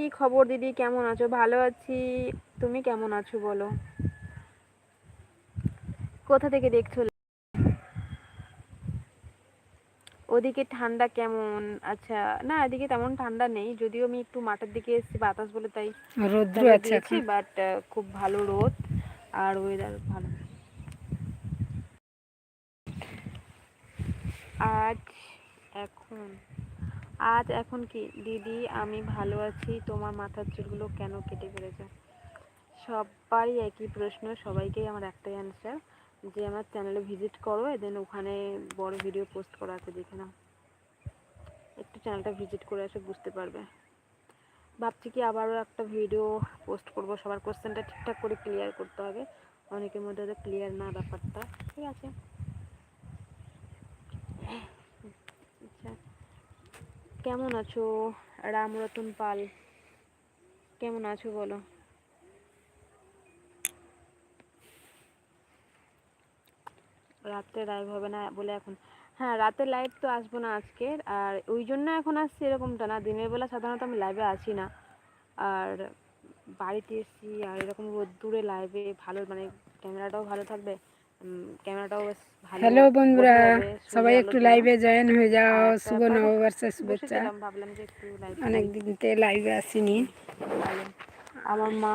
কি খবর দিদি? কেমন আছো? ভালো আছি। তুমি কেমন আছো বলো? কোথা থেকে দেখছ? ওদিকে ঠান্ডা কেমন? আচ্ছা না এদিকে তেমন ঠান্ডা নেই। যদিও আমি একটু মাঠের দিকে এসেছি বাতাস বলে তাই রৌদ্র আছে বাট খুব ভালো রোদ আর ওয়েদার ভালো। আজ এখন আজ এখন কি? দিদি, আমি ভালো আছি। তোমার মাথার চুলগুলো কেন কেটে ফেলেছে? সবারই একই প্রশ্ন, সবাইকেই আমার একটাই অ্যান্সার যে আমার চ্যানেলে ভিজিট করো দেন ওখানে বড় ভিডিও পোস্ট করা আছে দেখে নাও। একটু চ্যানেলটা ভিজিট করে এসে বুঝতে পারবে। ভাবছি কি আবারও একটা ভিডিও পোস্ট করব। সবার কোশ্চেনটা ঠিকঠাক করে ক্লিয়ার করতে হবে। অনেকের মধ্যে ক্লিয়ার না ব্যাপারটা। ঠিক আছে আচ্ছা কেমন আছো? রামরতন পাল, কেমন আছো বলো? রাত্রে লাইভ হবে না বলে এখন। হ্যাঁ রাতের লাইভ তো আসব না আজকের আর ওই জন্য এখন আসছি এরকমটা না। দিনের বেলা সাধারণত আমি লাইভে আসি না। আর বাড়িতে এসছি আর এরকম রোদ্দুরে লাইভে ভালো মানে ক্যামেরাটাও ভালো থাকবে। ক্যামেরাটাও বেশ ভালো হ্যালো বন্ধুরা সবাই একটু লাইভে জয়েন হয়ে যাও। শুভ তারপরে নববর্ষের শুভেচ্ছা। ভাবলাম যে একটু লাইভ অনেক দিনতে লাইভে আসিনি। আমার মা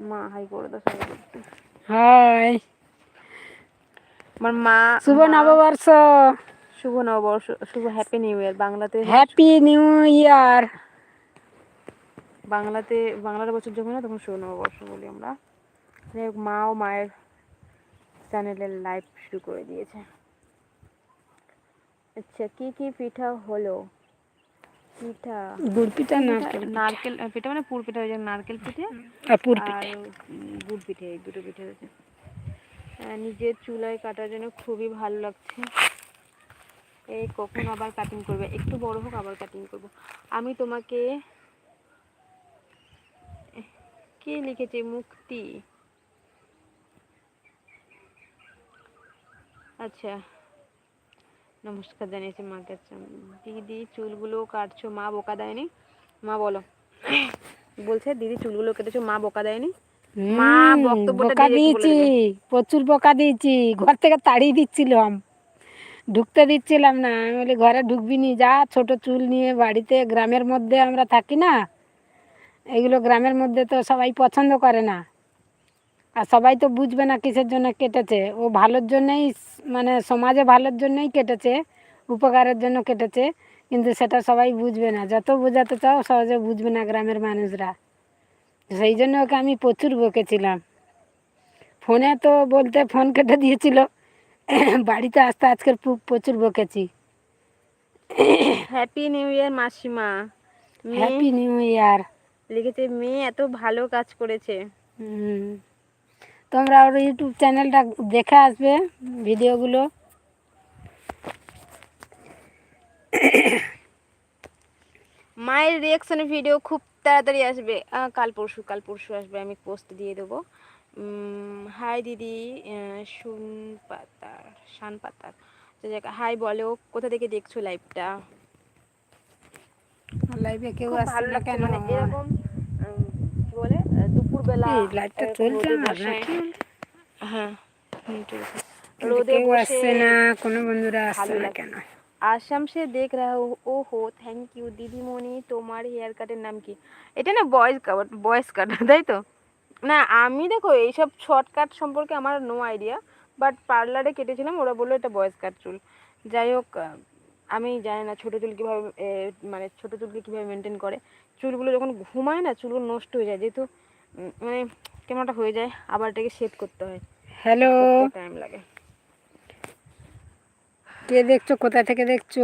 মা হাই করে দাও সবাই হাই আমার মা শুভ নববর্ষ। শুভ নববর্ষ শুভ হ্যাপি নিউ ইয়ার বাংলাতে হ্যাপি নিউ ইয়ার বাংলাতে বাংলার বছর যখন না তখন শুভ নববর্ষ বলি আমরা। মা ও মায়ের চ্যানেলের লাইভ শুরু করে দিয়েছে। আচ্ছা কি কি পিঠা হলো? পিঠা গুড় পিঠা নারকেল পিঠা। মানে পুর পিঠা হয়ে যায় নারকেল পিঠে? আর পুর পিঠে। গুড় পিঠে এই দুটো পিঠে হয়েছে। নিজের চুলায় কাটার জন্য খুবই ভালো লাগছে। এই কখন আবার কাটিং করবে? একটু বড় হোক আবার কাটিং করব। আমি তোমাকে কে লিখেছে মুক্তি? আচ্ছা। নমস্কার জানিয়েছি মাকে আচ্ছা দিদি চুলগুলো কাটছো মা বোকা দেয়নি? মা বলো। বলছে দিদি চুলগুলো কেটেছো মা বোকা দেয়নি? মা বক্তব্যটা বোকা দিয়েছি প্রচুর বোকা দিয়েছি। ঘর থেকে তাড়িয়ে দিচ্ছিলাম। ঢুকতে দিচ্ছিলাম না। আমি বলি ঘরে ঢুকবি নি যা ছোট চুল নিয়ে বাড়িতে গ্রামের মধ্যে আমরা থাকি না। এগুলো গ্রামের মধ্যে তো সবাই পছন্দ করে না। আর সবাই তো বুঝবে না কিসের জন্য কেটেছে। ও ভালোর জন্যই মানে সমাজে ভালোর জন্যই কেটেছে উপকারের জন্য কেটেছে কিন্তু সেটা সবাই বুঝবে না। যত বোঝাতে চাও সহজে বুঝবে না গ্রামের মানুষরা। সেই জন্য ওকে আমি প্রচুর বকেছিলাম। ফোনে তো বলতে ফোন কেটে দিয়েছিল। বাড়িতে আসতে আজকের প্রচুর বকেছি। হ্যাপি নিউ ইয়ার মাসিমা। হ্যাপি নিউ ইয়ার লিখেছে মেয়ে এত ভালো কাজ করেছে। তোমরা ওর ইউটিউব চ্যানেলটা দেখে আসবে ভিডিওগুলো। মায়ের রিয়াকশনের ভিডিও খুব তাড়াতাড়ি আসবে। কাল পরশু কাল পরশু আসবে আমি পোস্ট দিয়ে দেবো। হাই দিদি শুন পাতার শান পাতার হাই বলো কোথা থেকে দেখছ লাইভটা লাইভে কেউ লাগছে কেন? মানে এরকম দুপুর বেলা এই চলছে নাকি হ্যাঁ রোদে কেউ বসে আসছে না কোনো বন্ধুরা আসছে না কেন? আসাম সে দেখ রা ও হো থ্যাংক ইউ দিদিমণি তোমার হেয়ার কাটের নাম কি? এটা না কাট কাট তাই তো? না আমি দেখো এইসব শর্টকাট সম্পর্কে আমার নো আইডিয়া বাট পার্লারে কেটেছিলাম ওরা বলল এটা বয়েজ কাট চুল। যাই হোক আমি জানি না ছোটো চুল কীভাবে মানে ছোটো চুলকে কীভাবে মেনটেন করে। চুলগুলো যখন ঘুমায় না চুলগুলো নষ্ট হয়ে যায় যেহেতু মানে কেমন একটা হয়ে যায় আবার এটাকে শেড করতে হয় হ্যালো টাইম লাগে কে দেখছো কোথা থেকে দেখছো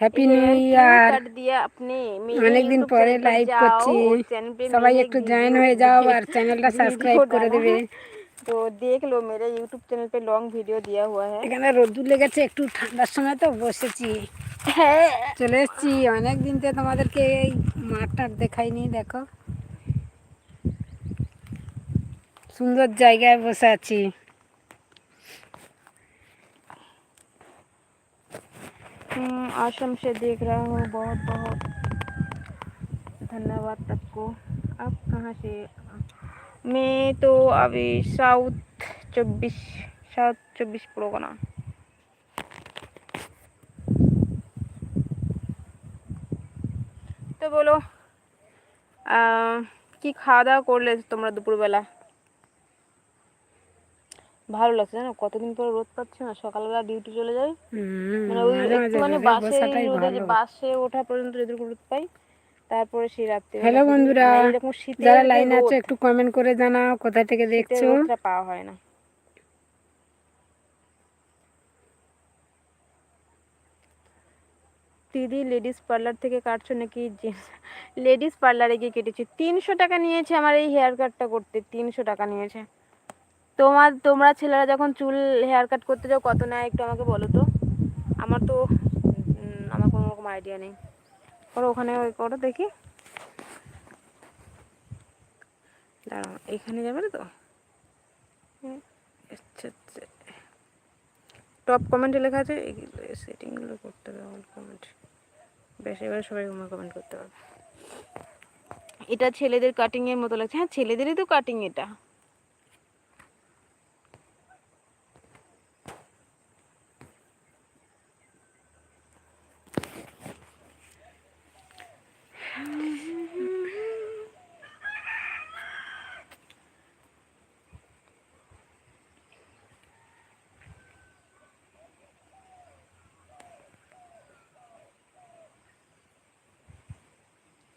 হ্যাপি নিউ हेयर क्यों ইয়ার कर दिया आपने मेरे অনেকদিন YouTube পরে चैनल पर লাইভ जाओ, করছি उस चैनल पे সবাই मैंने একটু एक জয়েন वीडियो- হয়ে যাও আর চ্যানেলটা वीडियो সাবস্ক্রাইব করে डाला দেবে है। तो देख लो मेरे YouTube चैनल पे लॉन्ग वीडियो दिया हुआ है এখানে রোদ্দুর লেগেছে একটু ঠান্ডার সময় তো বসেছি চলে এসেছি অনেক দিন থেকে তোমাদেরকে এই মাঠটা দেখাইনি দেখো সুন্দর জায়গায় বসে আছি हम्म, आश्रम से देख रहा हूँ बहुत बहुत धन्यवाद सबको आप कहाँ से मैं तो अभी साउथ चौबीस साउथ चौबीस परगना বলো কি খাওয়া দাওয়া করলে তোমরা দুপুরবেলা? ভালো লাগছে জানো কতদিন পরে রোদ পাচ্ছি না সকালবেলা ডিউটি চলে যাই। মানে ওই রোদে বাসে রোদে বাসে ওঠা পর্যন্ত যেটুকু রোদ পাই তারপরে সেই রাত্রে হ্যালো বন্ধুরা এরকম যারা লাইন আছে একটু কমেন্ট করে জানাও কোথা থেকে দেখছ? পাওয়া হয় না। দিদি লেডিস পার্লার থেকে কাটছো নাকি লেডিস পার্লারে গিয়ে কেটেছি। তিনশো টাকা নিয়েছে আমার এই হেয়ার কাটটা করতে, তিনশো টাকা নিয়েছে। তোমার, তোমরা ছেলেরা যখন চুল হেয়ার কাট করতে যাও, কত নেয় একটু আমাকে বলো তো? আমার তো আমার কোনো রকম আইডিয়া নেই। করো ওখানে, ওই করো দেখি। দাঁড়াও, এখানে যাবে তো? আচ্ছা আচ্ছা। টপ কমেন্টে লেখা আছে সেটিংগুলো করতে হবে কমেন্ট বেশ, এবার সবাই কমেন্ট করতে পারবে এটা ছেলেদের কাটিংয়ের মতো লাগছে। হ্যাঁ ছেলেদেরই তো কাটিং এটা।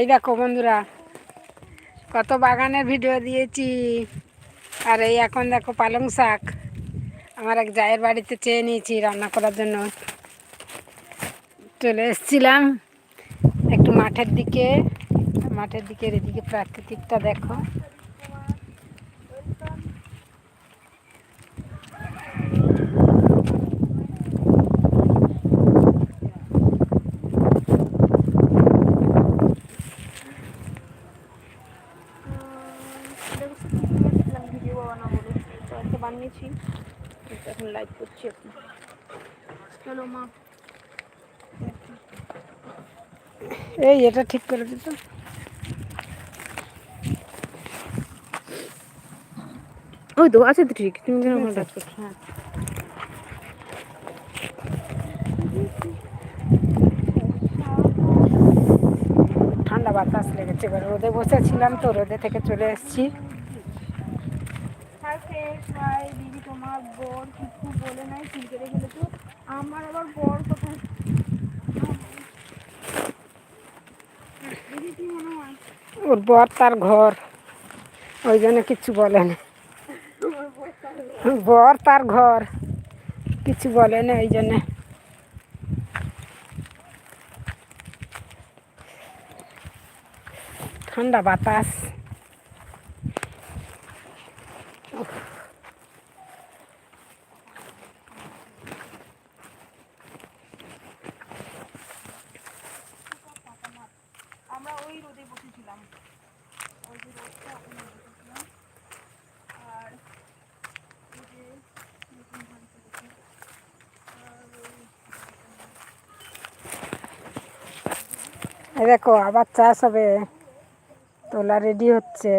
এই দেখো বন্ধুরা, কত বাগানের ভিডিও দিয়েছি। আর এই এখন দেখো পালং শাক, আমার এক জায়ের বাড়িতে চেয়ে নিয়েছি রান্না করার জন্য। চলে এসেছিলাম একটু মাঠের দিকে, মাঠের দিকের এদিকে প্রাকৃতিকটা দেখো ভিডিও বানানো বলে তো একটা বানিয়েছি এটা এখন লাইভ করছি এখন চলো মা এই এটা ঠিক করে দিত। ওই তো আছে তো ঠিক তুমি যেন আমার কাজ করছ। হ্যাঁ। ঠান্ডা বাতাস লেগেছে এবার রোদে বসেছিলাম তো রোদে থেকে চলে এসেছি। হাই দিদি তোমার বর কিছু বলে নাই কেটে ফেলেছো আমার আবার বর কোথায় দিদি কি মনে হয় ওর বর তার ঘর। ওই জন্য কিছু বলে না বর তার ঘর। কিছু বলে না ওই জন্যে। ঠান্ডা বাতাস আমরা ওই রোদে বসেছিলাম ওই যে রোদটা ওখানে বসেছিলাম আর এই যে নতুন ধান তুলেছে। আর ওই এই দেখো আবার চাষ হবে। তোলা রেডি হচ্ছে।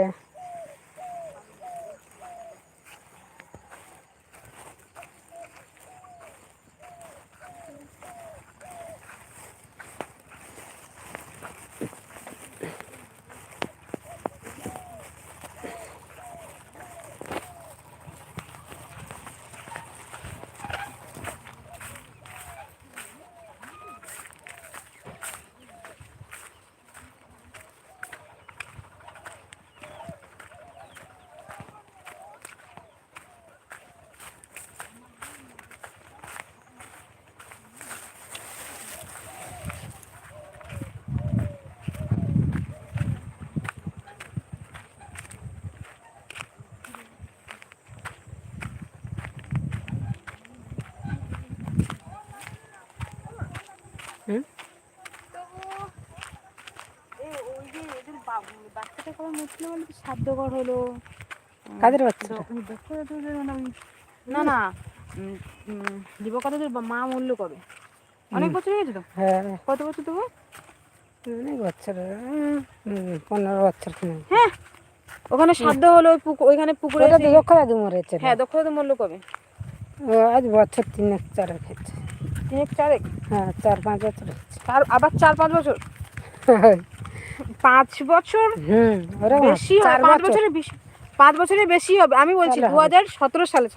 বাচ্চাটা কবে মরছিল বলে সাধ্যকর হলো কাদের বাচ্চাটা দক্ষতাদের না না উম, উম, দিবকতাদের বা- মা মূল্য কবে? অনেক বছর হয়ে গেছে তো? হ্যাঁ। কত বছর তবু? অনেক বছর পনেরো বছর হ্যাঁ ওখানে সাধ্য হলো ওইখানে পুকুরে ওটা সেই- তো দক্ষ দাদু মরেছে হ্যাঁ দক্ষতা মূল্য কবে? আজ বছর তিনেক চারেক হয়েছে। তিনেক চারেক? হ্যাঁ চার পাঁচ বছর হয়েছে। চার আবার চার পাঁচ বছর? পাঁচ বছর বেশি পাঁচ বছরের বেশি পাঁচ বছরের বেশি হবে। আমি বলছি দু হাজার সতেরো সালে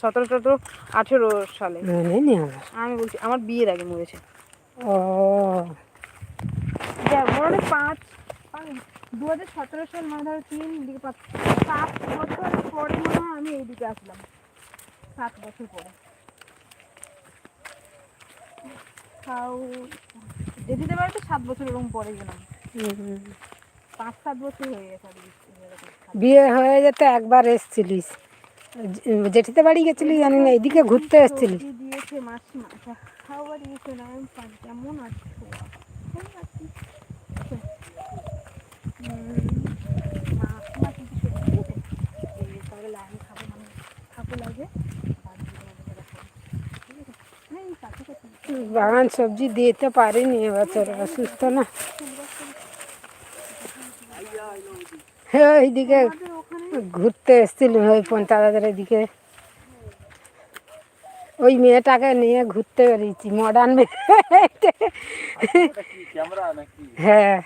সতেরো সতেরো আঠেরো সালে। আমি বলছি আমার বিয়ের আগে মরেছে। ও। মনে পাঁচ দু হাজার সতেরো সাল মানে ধরো তিন দিকে পাঁচ সাত বছর পরে মনে হয় আমি এইদিকে আসলাম। সাত বছর পরে। তাও যেতে পারে তো সাত বছর এরকম পরে গেলাম। হুম। পাঁচ সাত বছর হয়ে গেছে। বিয়ে হয়ে যেতে একবার এসছিলিস। জেঠিতে বাড়ি গেছিলি জানি না এদিকে ঘুরতে এসছিলিস? সবজি দিয়েছে মাসিমা খাওয়া দিয়েছে না আমি কেমন আছো? মানে। বাগান সবজি দিতে পারিনি এবছর অসুস্থ না? হ্যাঁ আমাদের ঘুরতে এসেছিলাম ওই পঞ্চায়েতের এদিকে। ওই মেয়েটাকে নিয়ে ঘুরতে বেরিয়েছি মডার্ন মেয়ে। হ্যাঁ।